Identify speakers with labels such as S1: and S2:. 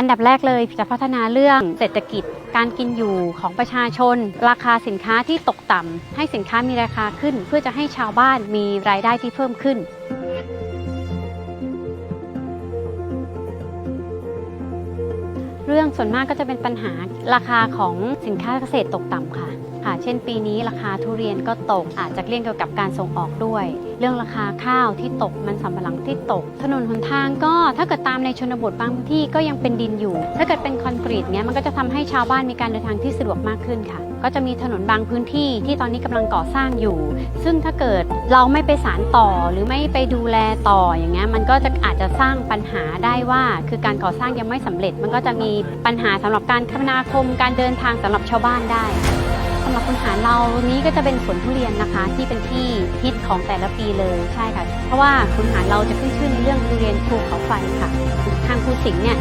S1: อันดับแรกเลยจะพัฒนาเรื่องเศรษฐกิจ การกินอยู่ของประชาชน ราคาสินค้าที่ตกต่ำให้สินค้ามีราคาขึ้น เพื่อจะให้ชาวบ้านมีรายได้ที่เพิ่มขึ้นเรื่องส่วนมากก็จะเป็นปัญหาราคาของสินค้าเกษตรตกต่ำค่ะ ค่ะ เช่นปีนี้ราคาทุเรียนก็ตก อาจจะเรื่องเกี่ยวกับการส่งออกด้วย เรื่องราคาข้าวที่ตกมันสำปะหลังที่ตก ถนนหนทางก็ถ้าเกิดตามในชนบทบางพื้นที่ก็ยังเป็นดินอยู่ ถ้าเกิดเป็นคอนกรีตเนี้ยมันก็จะทำให้ชาวบ้านมีการเดินทางที่สะดวกมากขึ้นค่ะ ก็จะมีถนนบางพื้นที่ที่ตอนนี้กำลังก่อสร้างอยู่ ซึ่งถ้าเกิดเราไม่ไปสารต่อหรือไม่ไปดูแลต่ออย่างเงี้ยมันก็จะอาจจะสร้างปัญหาได้ว่า คือการก่อสร้างยังไม่สำเร็จ มันก็จะมีปัญหาสำหรับการคมนาคมการเดินทางสำหรับชาวบ้านได้ำหรับคุณหารเรานี้ก็จะเป็นสวนทุเรียนนะคะ ที่เป็นที่ฮิตของแต่ละปีเลยใช่ค่ะ เพราะว่าคุณหารเราจะขึ้นชื่อในเรื่องทุเรียนภูเขาไฟค่ะทางภูสิงห์เนี่ย